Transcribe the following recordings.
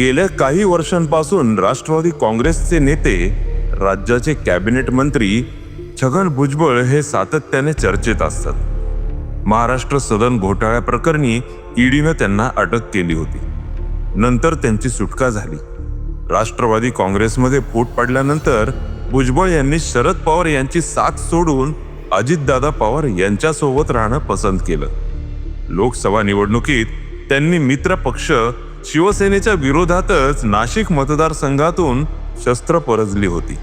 गेल्या काही वर्षांपासून राष्ट्रवादी काँग्रेसचे नेते राज्याचे कॅबिनेट मंत्री छगन भुजबळ हे सातत्याने चर्चेत असतात. महाराष्ट्र सदन घोटाळ्या प्रकरणी ईडीनं त्यांना अटक केली होती. नंतर त्यांची सुटका झाली. राष्ट्रवादी काँग्रेसमध्ये फूट पडल्यानंतर भुजबळ यांनी शरद पवार यांची साथ सोडून अजितदादा पवार यांच्यासोबत राहणं पसंत केलं. लोकसभा निवडणुकीत त्यांनी मित्र पक्ष शिवसेनेच्या विरोधातच नाशिक मतदारसंघातून शस्त्र परजली होती.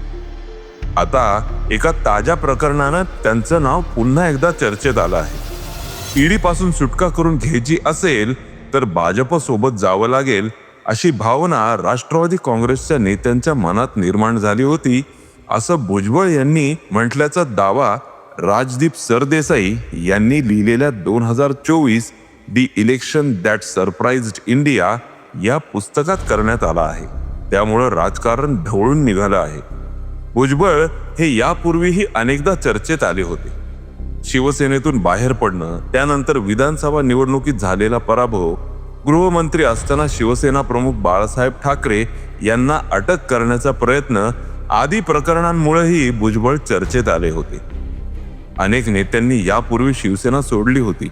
आता एका ताज्या प्रकरणानं त्यांचं नाव पुन्हा एकदा चर्चेत आलं आहे. ईडीपासून सुटका करून घ्यायची असेल तर भाजपसोबत जावं लागेल अशी भावना राष्ट्रवादी काँग्रेसच्या नेत्यांच्या मनात निर्माण झाली होती असं भुजबळ यांनी म्हटल्याचा दावा राजदीप सरदेसाई यांनी लिहिलेल्या दोन हजार चोवीस the election that surprised India या पुस्तकात करण्यात आला आहे. त्यामुळं राजकारण ढवळून निघालं आहे. भुजबळ हे यापूर्वीही अनेकदा चर्चेत आले होते. शिवसेनेतून बाहेर पडणं त्यानंतर विधानसभा निवडणुकीत झालेला पराभव गृहमंत्री असताना शिवसेना प्रमुख बाळासाहेब ठाकरे यांना अटक करण्याचा प्रयत्न आदी प्रकरणांमुळेही भुजबळ चर्चेत आले होते. अनेक नेत्यांनी यापूर्वी शिवसेना सोडली होती.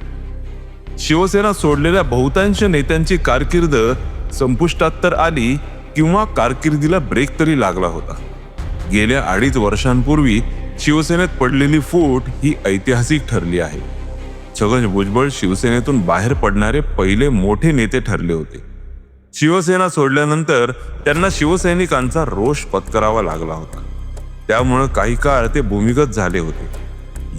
शिवसेना सोडलेल्या बहुतांश नेत्यांची कारकीर्द संपुष्टात तर आली किंवा कारकिर्दीला ब्रेक तरी लागला होता. गेल्या अडीच वर्षांपूर्वी शिवसेनेत पडलेली फूट ही ऐतिहासिक ठरली आहे. छगन भुजबळ शिवसेनेतून बाहेर पडणारे पहिले मोठे नेते ठरले होते. शिवसेना सोडल्यानंतर त्यांना शिवसैनिकांचा रोष पत्करावा लागला होता. त्यामुळं काही काळ ते भूमिगत झाले होते.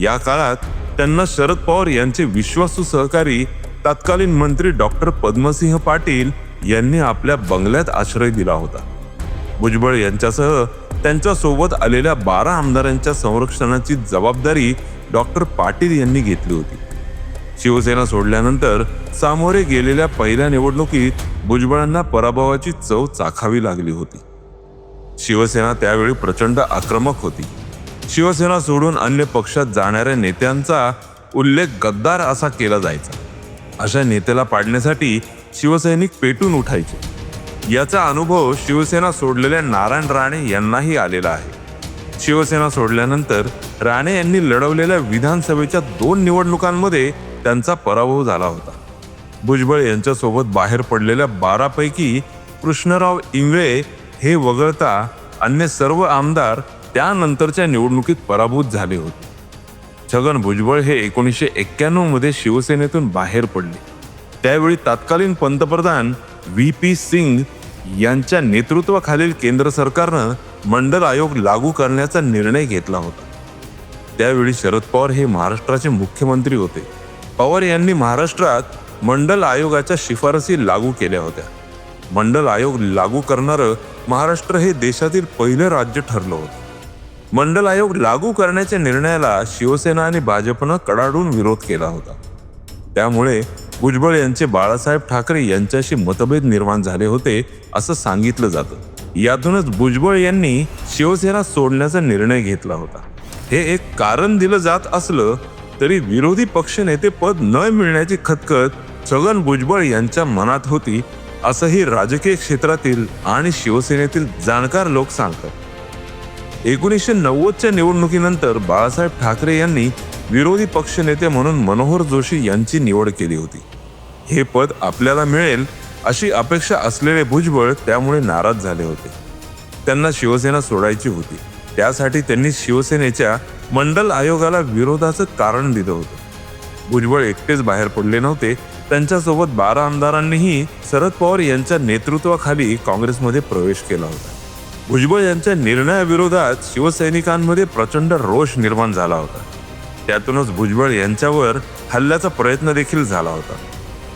या काळात त्यांना शरद पवार यांचे विश्वासू सहकारी तत्कालीन मंत्री डॉक्टर पद्मसिंह पाटील यांनी आपल्या बंगल्यात आश्रय दिला होता. भुजबळ यांच्यासह त्यांच्यासोबत आलेल्या बारा आमदारांच्या संरक्षणाची जबाबदारी डॉक्टर पाटील यांनी घेतली होती. शिवसेना सोडल्यानंतर सामोरे गेलेल्या पहिल्या निवडणुकीत भुजबळांना पराभवाची चव चाखावी लागली होती. शिवसेना त्यावेळी प्रचंड आक्रमक होती. शिवसेना सोडून अन्य पक्षात जाणाऱ्या नेत्यांचा उल्लेख गद्दार असा केला जायचा. अशा नेत्याला पाडण्यासाठी शिवसैनिक पेटून उठायचे. याचा अनुभव शिवसेना सोडलेल्या नारायण राणे यांनाही आलेला आहे. शिवसेना सोडल्यानंतर राणे यांनी लढवलेल्या विधानसभेच्या दोन निवडणुकांमध्ये त्यांचा पराभव झाला होता. भुजबळ यांच्यासोबत बाहेर पडलेल्या बारापैकी कृष्णराव इंगळे हे वगळता अन्य सर्व आमदार त्यानंतरच्या निवडणुकीत पराभूत झाले होते. छगन भुजबळ हे एकोणीसशे एक्क्याण्णवमध्ये शिवसेनेतून बाहेर पडले. त्यावेळी तत्कालीन पंतप्रधान व्ही पी सिंग यांच्या नेतृत्वाखालील केंद्र सरकारनं मंडल आयोग लागू करण्याचा निर्णय घेतला होता. त्यावेळी शरद पवार हे महाराष्ट्राचे मुख्यमंत्री होते. पवार यांनी महाराष्ट्रात मंडल आयोगाच्या शिफारसी लागू केल्या होत्या. मंडल आयोग लागू करणारं महाराष्ट्र हे देशातील पहिलं राज्य ठरलं होतं. मंडल आयोग लागू करण्याच्या निर्णयाला शिवसेना आणि भाजपनं कडाडून विरोध केला होता. त्यामुळे भुजबळ यांचे बाळासाहेब ठाकरे यांच्याशी मतभेद निर्माण झाले होते असं सांगितलं जातं. यातूनच भुजबळ यांनी शिवसेना सोडण्याचा निर्णय घेतला होता. हे एक कारण दिलं जात असलं तरी विरोधी पक्षनेते पद न मिळण्याची खतखत छगन भुजबळ यांच्या मनात होती असंही राजकीय क्षेत्रातील आणि शिवसेनेतील जाणकार लोक सांगतात. एकोणीसशे नव्वदच्या निवडणुकीनंतर बाळासाहेब ठाकरे यांनी विरोधी पक्षनेते म्हणून मनोहर जोशी यांची निवड केली होती. हे पद आपल्याला मिळेल अशी अपेक्षा असलेले भुजबळ त्यामुळे नाराज झाले होते. त्यांना शिवसेना सोडायची होती. त्यासाठी त्यांनी शिवसेनेच्या मंडल आयोगाला विरोधाचं कारण दिलं होतं. भुजबळ एकटेच बाहेर पडले नव्हते. त्यांच्यासोबत बारा आमदारांनीही शरद पवार यांच्या नेतृत्वाखाली काँग्रेसमध्ये प्रवेश केला होता. भुजबळ यांच्या निर्णयाविरोधात शिवसैनिकांमध्ये प्रचंड रोष निर्माण झाला होता. त्यातूनच भुजबळ यांच्यावर हल्ल्याचा प्रयत्न देखील झाला होता.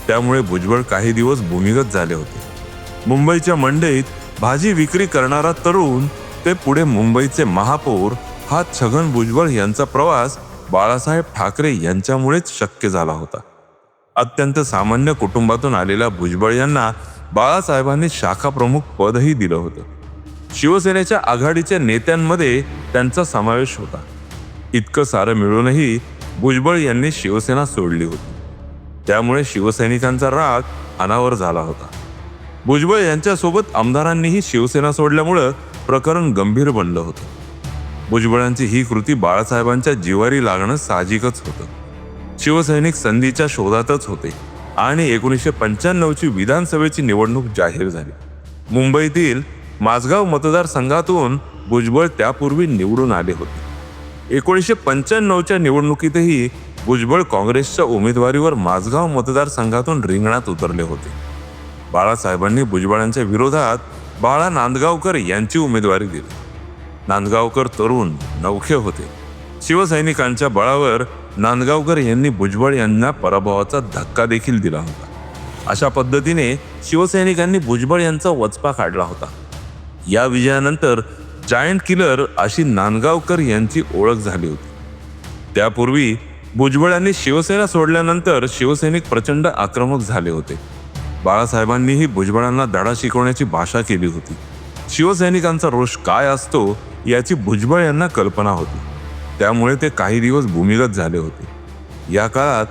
त्यामुळे भुजबळ काही दिवस भूमिगत झाले होते. मुंबईच्या मंडईत भाजी विक्री करणारा तरुण ते पुढे मुंबईचे महापौर हा छगन भुजबळ यांचा प्रवास बाळासाहेब ठाकरे यांच्यामुळेच शक्य झाला होता. अत्यंत सामान्य कुटुंबातून आलेल्या भुजबळ यांना बाळासाहेबांनी शाखा प्रमुख पदही दिलं होतं. शिवसेनेच्या आघाडीच्या नेत्यांमध्ये त्यांचा समावेश होता. इतकं सारं मिळूनही भुजबळ यांनी शिवसेना सोडली होती. त्यामुळे शिवसैनिकांचा राग अनावर झाला होता. भुजबळ यांच्यासोबत आमदारांनीही शिवसेना सोडल्यामुळं प्रकरण गंभीर बनलं होतं. भुजबळांची ही कृती बाळासाहेबांच्या जिवारी लागणं साहजिकच होतं. शिवसैनिक संधीच्या शोधातच होते आणि एकोणीसशे पंच्याण्णवची विधानसभेची निवडणूक जाहीर झाली. मुंबईतील माझगाव मतदारसंघातून भुजबळ त्यापूर्वी निवडून आले होते. एकोणीसशे पंच्याण्णवच्या निवडणुकीतही भुजबळ काँग्रेसच्या उमेदवारीवर माझगाव मतदारसंघातून रिंगणात उतरले होते. बाळासाहेबांनी भुजबळांच्या विरोधात बाळा नांदगावकर यांची उमेदवारी दिली. नांदगावकर तरुण नवखे होते. शिवसैनिकांच्या बळावर नांदगावकर यांनी भुजबळ यांना पराभवाचा धक्का देखील दिला होता. अशा पद्धतीने शिवसैनिकांनी भुजबळ यांचा वचपा काढला होता. या विजयानंतर जायंट किलर अशी नांदगावकर यांची ओळख झाली होती. त्यापूर्वी भुजबळ यांनी शिवसेना सोडल्यानंतर शिवसैनिक प्रचंड आक्रमक झाले होते. बाळासाहेबांनीही भुजबळांना धडा शिकवण्याची भाषा केली होती. शिवसैनिकांचा रोष काय असतो याची भुजबळ यांना कल्पना होती. त्यामुळे ते काही दिवस भूमिगत झाले होते. या काळात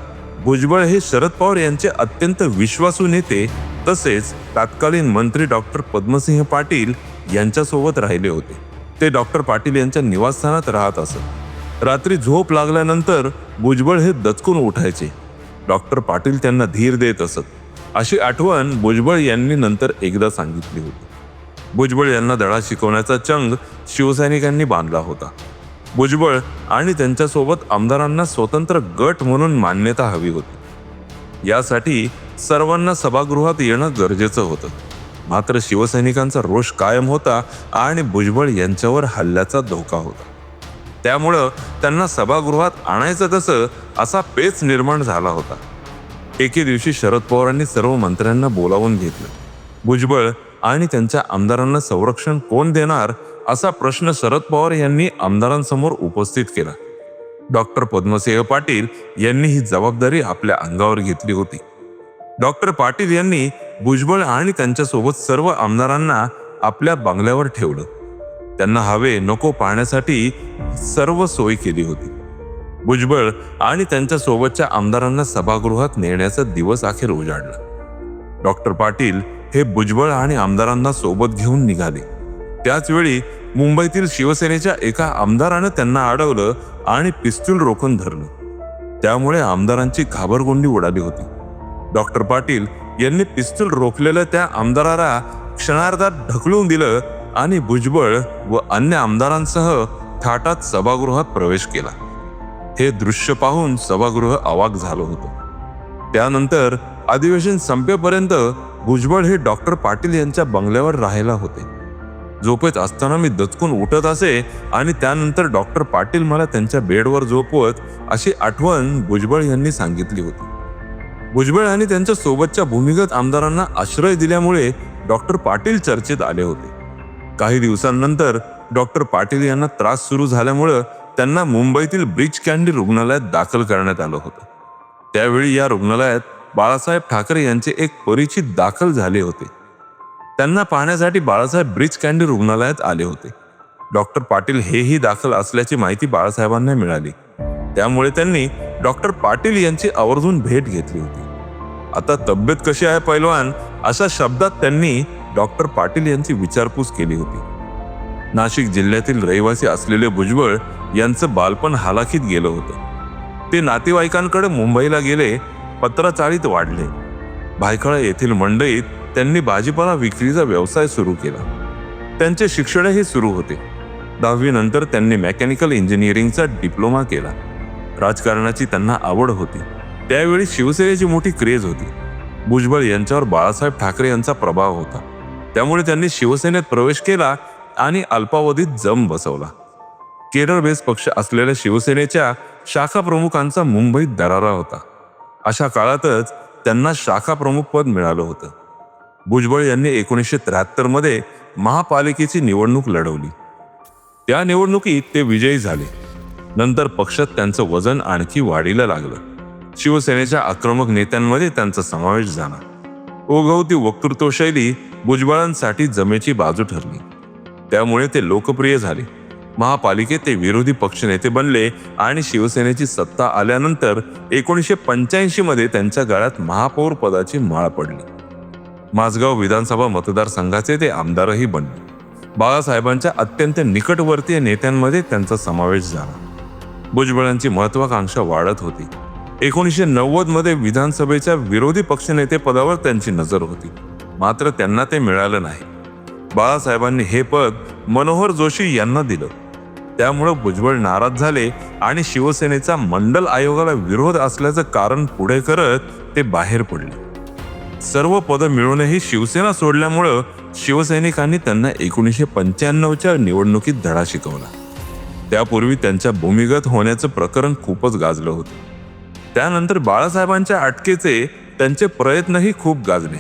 भुजबळ हे शरद पवार यांचे अत्यंत विश्वासू नेते तसेच तत्कालीन मंत्री डॉक्टर पद्मसिंह पाटील यांच्यासोबत राहिले होते. ते डॉक्टर पाटील यांच्या निवासस्थानात राहत असत. रात्री झोप लागल्यानंतर भुजबळ हे दचकून उठायचे. डॉक्टर पाटील त्यांना धीर देत असत. अशी आठवण भुजबळ यांनी नंतर एकदा सांगितली होती. भुजबळ यांना धडा शिकवण्याचा चंग शिवसैनिकांनी बांधला होता. भुजबळ आणि त्यांच्यासोबत आमदारांना स्वतंत्र गट म्हणून मान्यता हवी होती. यासाठी सर्वांना सभागृहात येणं गरजेचं होतं. मात्र शिवसैनिकांचा रोष कायम होता आणि भुजबळ यांच्यावर हल्ल्याचा धोका होता. त्यामुळं त्यांना सभागृहात आणायचं कसं असा पेच निर्माण झाला होता. एके दिवशी शरद पवारांनी सर्व मंत्र्यांना बोलावून घेतलं. भुजबळ आणि त्यांच्या आमदारांना संरक्षण कोण देणार असा प्रश्न शरद पवार यांनी आमदारांसमोर उपस्थित केला. डॉक्टर पद्मसिंह पाटील यांनी ही जबाबदारी आपल्या अंगावर घेतली होती. डॉक्टर पाटील यांनी भुजबळ आणि त्यांच्यासोबत सर्व आमदारांना आपल्या बंगल्यावर ठेवलं. त्यांना हवे नको पाहण्यासाठी सर्व सोय केली होती. भुजबळ आणि त्यांच्या सोबतच्या आमदारांना सभागृहात नेण्याचा दिवस अखेर उजाडला. डॉक्टर पाटील हे भुजबळ आणि आमदारांना सोबत घेऊन निघाले. त्याचवेळी मुंबईतील शिवसेनेच्या एका आमदारानं त्यांना अडवलं आणि पिस्तूल रोखून धरलं. त्यामुळे आमदारांची घाबरगोंडी उडाली होती. डॉक्टर पाटील यांनी पिस्तूल रोखलेलं त्या आमदाराला क्षणार्धात ढकलून दिलं आणि भुजबळ व अन्य आमदारांसह थाटात सभागृहात प्रवेश केला. हे दृश्य पाहून सभागृह अवाक झालं होतं. त्यानंतर अधिवेशन संपेपर्यंत भुजबळ हे डॉक्टर पाटील यांच्या बंगल्यावर राहायला होते. झोपेत असताना मी दचकून उठत असे आणि त्यानंतर डॉक्टर पाटील मला त्यांच्या बेडवर झोपवत अशी आठवण भुजबळ यांनी सांगितली होती. भुजबळ आणि त्यांच्या सोबतच्या भूमिगत आमदारांना आश्रय दिल्यामुळे डॉक्टर पाटील चर्चेत आले होते. काही दिवसांनंतर डॉक्टर पाटील यांना त्रास सुरू झाल्यामुळं त्यांना मुंबईतील ब्रिज कॅन्डी रुग्णालयात दाखल करण्यात आलं होतं. त्यावेळी या रुग्णालयात बाळासाहेब ठाकरे यांचे एक परिचित दाखल झाले होते. त्यांना पाहण्यासाठी बाळासाहेब ब्रिज कॅन्डी रुग्णालयात आले होते. डॉक्टर पाटील हेही दाखल असल्याची माहिती बाळासाहेबांना मिळाली. त्यामुळे त्यांनी डॉक्टर पाटील यांची आवर्जून भेट घेतली होती. आता तब्येत कशी आहे पैलवान? अशा शब्दात त्यांनी डॉक्टर पाटील यांची विचारपूस केली होती. नाशिक जिल्ह्यातील रहिवासी असलेले भुजबळ यांचं बालपण हालाखीत गेलं होतं. ते नातेवाईकांकडे मुंबईला गेले पत्राचाळीत वाढले. भायखळा येथील मंडईत त्यांनी भाजीपाला विक्रीचा व्यवसाय सुरू केला. त्यांचे शिक्षणही सुरू होते. दहावीनंतर त्यांनी मेकॅनिकल इंजिनिअरिंगचा डिप्लोमा केला. राजकारणाची त्यांना आवड होती. त्यावेळी शिवसेनेची मोठी क्रेज होती. भुजबळ यांच्यावर बाळासाहेब ठाकरे यांचा प्रभाव होता. त्यामुळे त्यांनी शिवसेनेत प्रवेश केला आणि अल्पावधीत जम बसवला. केरळ बेस पक्ष असलेल्या शिवसेनेच्या शाखा प्रमुखांचा मुंबईत दरारा होता. अशा काळातच त्यांना शाखा प्रमुख पद मिळालं होतं. भुजबळ यांनी एकोणीसशे त्र्याहत्तरमध्ये महापालिकेची निवडणूक लढवली. त्या निवडणुकीत ते विजयी झाले. नंतर पक्षात त्यांचं वजन आणखी वाढीला लागलं. शिवसेनेच्या आक्रमक नेत्यांमध्ये त्यांचा समावेश झाला. ओघवती वक्तृत्व शैली भुजबळांसाठी जमेची बाजू ठरली. त्यामुळे ते लोकप्रिय झाले. महापालिकेत ते विरोधी पक्षनेते बनले आणि शिवसेनेची सत्ता आल्यानंतर एकोणीसशे पंच्याऐंशी मध्ये त्यांच्या गळ्यात महापौर पदाची माळ पडली. माझगाव विधानसभा मतदारसंघाचे ते आमदारही बनले. बाळासाहेबांच्या अत्यंत निकटवर्तीय नेत्यांमध्ये त्यांचा समावेश झाला. भुजबळांची महत्वाकांक्षा वाढत होती. एकोणीसशे नव्वदमध्ये विधानसभेच्या विरोधी पक्षनेते पदावर त्यांची नजर होती. मात्र त्यांना ते मिळालं नाही. बाळासाहेबांनी हे पद मनोहर जोशी यांना दिलं. त्यामुळं भुजबळ नाराज झाले आणि शिवसेनेचा मंडल आयोगाला विरोध असल्याचं कारण पुढे करत ते बाहेर पडले. सर्व पदं मिळूनही शिवसेना सोडल्यामुळं शिवसैनिकांनी त्यांना एकोणीसशे पंच्याण्णवच्या निवडणुकीत धडा शिकवला. त्यापूर्वी त्यांच्या भूमिगत होण्याचं प्रकरण खूपच गाजलं होतं. त्यानंतर बाळासाहेबांच्या अटकेचे त्यांचे प्रयत्नही खूप गाजले.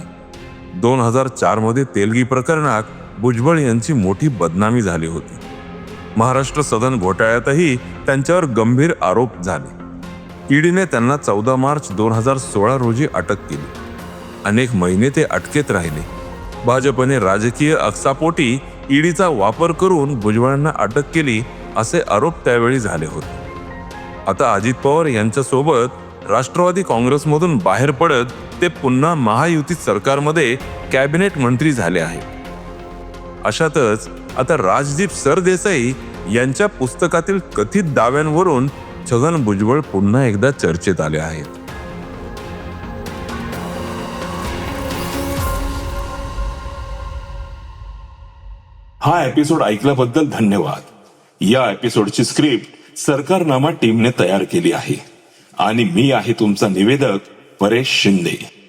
दोन हजार चारमध्ये तेलगी प्रकरणात भुजबळ यांची मोठी बदनामी झाली होती. महाराष्ट्र सदन घोटाळ्यातही त्यांच्यावर गंभीर आरोप झाले. ईडीने त्यांना चौदा मार्च दोन हजार सोळा रोजी अटक केली. अनेक महिने ते अटकेत राहिले. भाजपने राजकीय अक्सापोटी ईडीचा वापर करून भुजबळांना अटक केली असे आरोप त्यावेळी झाले होते. आता अजित पवार यांच्यासोबत राष्ट्रवादी काँग्रेसमधून बाहेर पडत ते पुन्हा महायुती सरकारमध्ये कॅबिनेट मंत्री झाले आहेत. अशातच आता राजदीप सरदेसाई यांच्या पुस्तकातील कथित दाव्यांवरून छगन भुजबळ पुन्हा एकदा चर्चेत आले आहेत. हा एपिसोड ऐकल्याबद्दल धन्यवाद. या एपिसोडची स्क्रिप्ट सरकारनामा टीमने तयार केली आहे. आणि मी आहे तुमचा निवेदक परेश शिंदे.